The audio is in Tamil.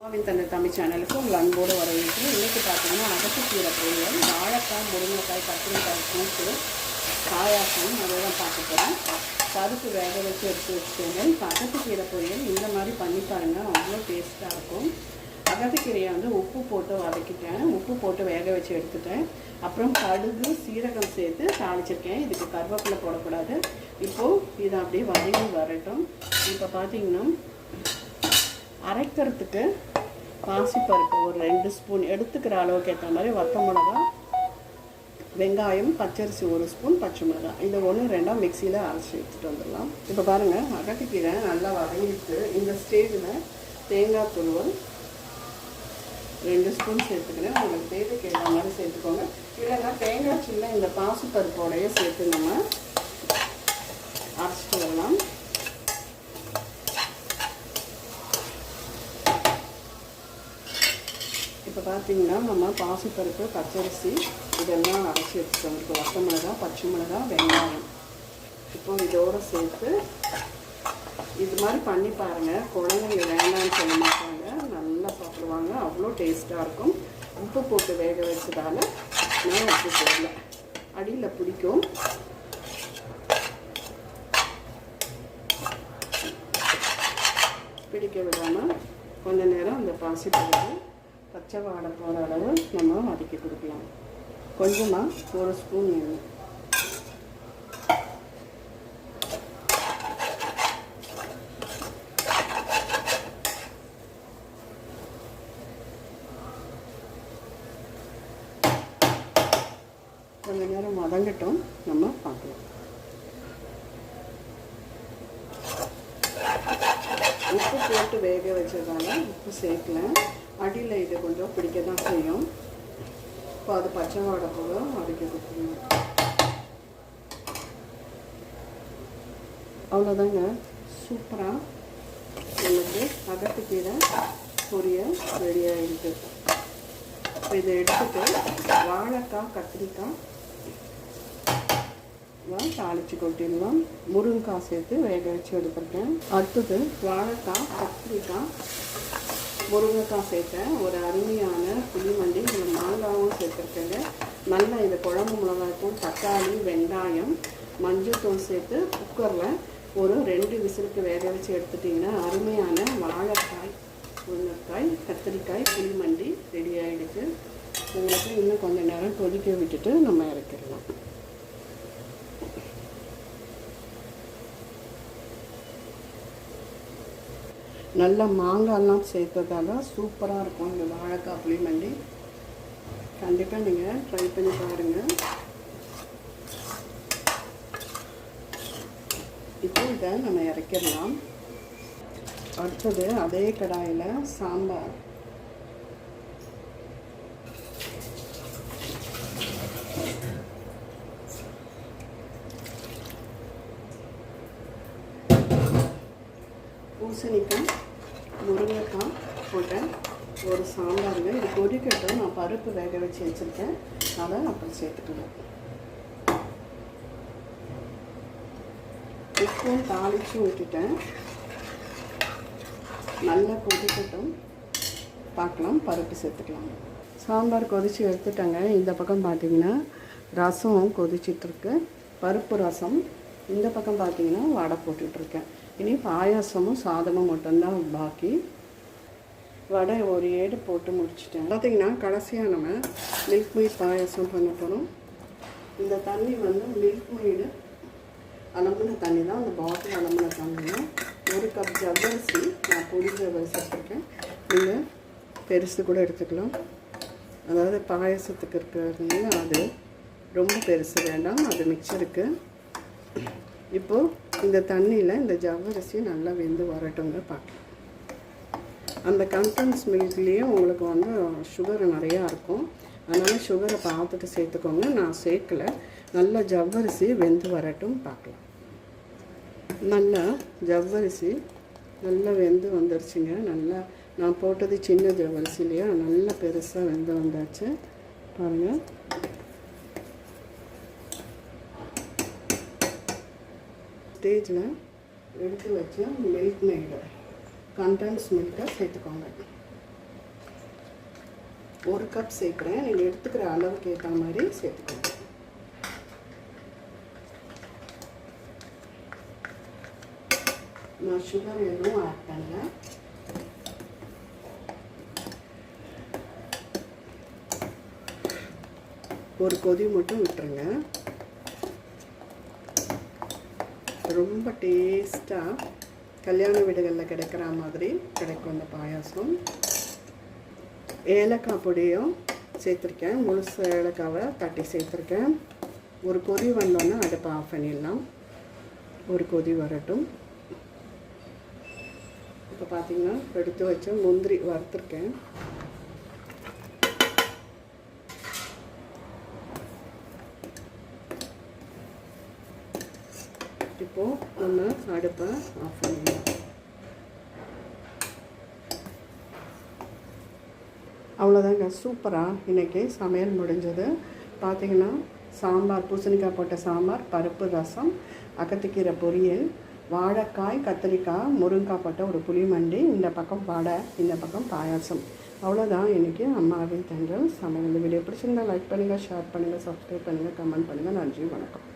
கோவின் தந்தை தமிழ் சேனலுக்கு உங்கள் அன்போடு வரவேற்கிறேன். இன்றைக்கி பார்த்தீங்கன்னா அகத்துக்கீரை பொரியல். வாழைக்காய் முருங்கைக்காய் கத்திரிக்காய் கூட்டு பாயாசம் அதை தான் பார்க்க போகிறேன் பருப்பு வேக வச்சு எடுத்து வச்சுக்கோங்க இப்போ அகத்துக்கீரை பொரியல் இந்த மாதிரி பண்ணி பாருங்கள் அவ்வளோ டேஸ்ட்டாக இருக்கும். அகத்துக்கீரையை வந்து உப்பு போட்டு வதக்கிட்டேன். உப்பு போட்டு வேக வச்சு எடுத்துட்டேன். அப்புறம் கடுகு சீரகம் சேர்த்து தாளிச்சிருக்கேன். இதுக்கு கருவேப்பிலை போடக்கூடாது. இப்போது இதை அப்படியே வதங்கி வரட்டும். இப்போ பார்த்தீங்கன்னா அரைக்கிறதுக்கு பாசிப்பருப்பு ஒரு ரெண்டு ஸ்பூன் எடுத்துக்கிற அளவுக்கு ஏற்ற மாதிரி வத்த மிளகா வெங்காயம் பச்சரிசி ஒரு ஸ்பூன் பச்சை மிளகா. இதை ஒன்று ரெண்டாக மிக்சியில் அரைச்சி எடுத்துகிட்டு வந்துடலாம். இப்போ பாருங்கள் அகட்டிக்கீரை நல்லா வதங்கிட்டு இந்த ஸ்டேஜில் தேங்காய் துருவல் ரெண்டு ஸ்பூன் சேர்த்துக்கிறேன். உங்களுக்கு தேவைக்கு ஏற்ற மாதிரி சேர்த்துக்கோங்க. இல்லைன்னா தேங்காய் சின்ன இந்த பாசிப்பருப்போடையே சேர்த்து நம்ம இப்போ பார்த்தீங்கன்னா நம்ம பாசிப்பருப்பு பச்சரிசி இதெல்லாம் அரைச்சி எடுத்துக்கோங்க இப்போ வத்த மிளகா பச்சை மிளகா வெங்காயம். இப்போ இதோடு சேர்த்து இது மாதிரி பண்ணி பாருங்கள் குழந்தைங்க வேண்டாம்னு சொல்ல மாட்டாங்க. நல்லா சாப்பிடுவாங்க. அவ்வளோ டேஸ்ட்டாக இருக்கும். உப்பு போட்டு வேக வச்சதால நான் உப்பு போடல. அடியில் பிடிக்கும். பிடிக்க விடாமல் கொஞ்ச நேரம் அந்த பாசி பருப்பு பச்சை வாடை போகிற அளவு நம்ம வதக்கி கொடுக்கலாம். கொஞ்சமாக ஒரு ஸ்பூன் எண்ணெய். கொஞ்ச நேரம் வதங்கட்டும் நம்ம பார்க்கலாம் உப்பு போட்டு வேக வச்சதால உப்பு சேர்க்கல. அடியில் இது கொஞ்சம் பிடிக்க தான் செய்யும். இப்போ அது பச்சை வாடை போக அடிக்க கொடுக்கணும் அவ்வளோதாங்க சூப்பராக எனக்கு அகத்துக்கீரை பொரியல் பொரிய ரெடியாகிருக்கு இப்போ இதை எடுத்துட்டு வாழைக்காய் கத்திரிக்காய் தாளித்து கொட்டிடலாம் முருங்கைக்காய் சேர்த்து வேக வச்சு எடுத்துருக்கேன் அடுத்தது வாழைக்காய் கத்திரிக்காய். முருங்கைக்காய் சேர்த்தேன். ஒரு அருமையான புளிமண்டி இதில் மாங்காவும் சேர்த்துருக்கேங்க. நல்லா இது குழம்பு மிளகாய்க்கும் தக்காளி வெங்காயம் மஞ்சள் தூள் சேர்த்து குக்கரில் ஒரு ரெண்டு விசிலுக்கு வேக வச்சு எடுத்துட்டிங்கன்னா அருமையான வாழைக்காய் முருங்கைக்காய் கத்திரிக்காய் புளிமண்டி ரெடி ஆகிடுச்சு உங்களுக்கு இன்னும் கொஞ்சம் நேரம் கொதிக்க விட்டுட்டு நம்ம இறக்கிடலாம். நல்ல மாங்காய்லாம் சேர்த்ததால சூப்பராக இருக்கும் இந்த வாழைக்காய் புளிமண்டி கண்டிப்பாக நீங்கள் ட்ரை பண்ணி பாருங்கள் இப்போ இதை நம்ம இறக்கிடலாம். அடுத்தது அதே கடாயில் சாம்பார். பூசணிக்காய். முருங்கைக்காய் போட்டேன். ஒரு சாம்பாருங்க இது கொதிக்கட்டும். நான் பருப்பு வேக வச்சு வச்சுருக்கேன். அதை அப்புறம் சேர்த்துக்கணும். உப்பும் தாளிச்சும் விட்டுட்டேன் நல்லா கொதிக்கட்டும். பார்க்கலாம். பருப்பு சேர்த்துக்கலாம். சாம்பார் கொதித்து எடுத்துட்டேங்க. இந்த பக்கம் பார்த்தீங்கன்னா ரசம் கொதிச்சிட்ருக்கு பருப்பு ரசம். இந்த பக்கம் பார்த்தீங்கன்னா வடை போட்டுட்ருக்கேன் இனி பாயாசமும் சாதமும் மட்டும்தான் பாக்கி. வடை ஒரு ஏடு போட்டு முடிச்சிட்டேன். பார்த்தீங்கன்னா கடைசியாக நம்ம மில்க் மீட் பாயாசம் பண்ண போகிறோம் இந்த தண்ணி வந்து மில்க் மீடு அலம்பின தண்ணி தான். அந்த பாட்டில் அலம்பின தண்ணி ஒரு கப் ஜவ்வரிசி நான் பொடி ஜவ்வரிசி எடுத்துருக்கேன் நீங்கள் பெருசு கூட எடுத்துக்கலாம். அதாவது பாயசத்துக்கு இருக்கிறது அது ரொம்ப பெருசு வேண்டாம். அது மிக்சருக்கு இப்போது இந்த தண்ணியில் இந்த ஜவ்வரிசி நல்லா வெந்து வரட்டுங்க பார்க்கலாம். அந்த கண்டன்ஸ் மில்க்லேயும் உங்களுக்கு வந்து சுகர் நிறையா இருக்கும். அதனால் சுகரை பார்த்துட்டு சேர்த்துக்கோங்க. நான் சேர்க்கலை. நல்லா ஜவ்வரிசி வெந்து வரட்டும் பார்க்கலாம். நல்லா ஜவ்வரிசி நல்லா வெந்து வந்துருச்சுங்க. நல்லா நான் போட்டது சின்ன ஜவ்வரிசி இல்லையா? நல்லா பெருசாக வெந்து வந்தாச்சு. பாருங்கள் ஸ்டேஜில் எடுத்து வச்ச மில்க் மெய்டு கண்டன்ஸ் மில்கை சேர்த்துக்கோங்க. ஒரு கப் சேர்க்குறேன். நீங்கள் எடுத்துக்கிற அளவுக்கு ஏற்ற மாதிரி சேர்த்துக்கோங்க. நான் சுகர் எதுவும் ஆட் பண்ணல. ஒரு கொதி மட்டும் விட்டுருங்க. ரொம்ப டேஸ்ட்டாக கல்யாண வீடுகளில் கிடைக்கிற மாதிரி கிடைக்கும் இந்த பாயாசம். ஏலக்காய் பொடியும் சேர்த்துருக்கேன். முழுசு ஏலக்காவை தட்டி சேர்த்துருக்கேன். ஒரு கொதி வந்தோன்னே அடுப்பை ஆஃப் பண்ணிடலாம். ஒரு கொதி வரட்டும். இப்போ பார்த்திங்கன்னா எடுத்து வச்ச முந்திரி வறுத்துருக்கேன். இப்போது நம்ம அடுப்பை ஆஃப் பண்ணிடலாம். அவ்வளோதாங்க சூப்பராக இன்றைக்கி சமையல் முடிஞ்சது. பார்த்தீங்கன்னா சாம்பார் பூசணிக்காய் போட்ட சாம்பார் பருப்பு ரசம் அகத்திக்கீரை பொரியல் வாழைக்காய் கத்திரிக்காய் முருங்காய் போட்ட ஒரு புளிமண்டி இந்த பக்கம் வடை இந்த பக்கம் பாயாசம். அவ்வளோதான் இன்றைக்கி அம்மாவின் தென்றல் சமையல். இந்த வீடியோ பிடிச்சிருந்தால் லைக் பண்ணுங்கள் ஷேர் பண்ணுங்கள் சப்ஸ்கிரைப் பண்ணுங்கள் கமெண்ட் பண்ணுங்கள் நன்றி வணக்கம்.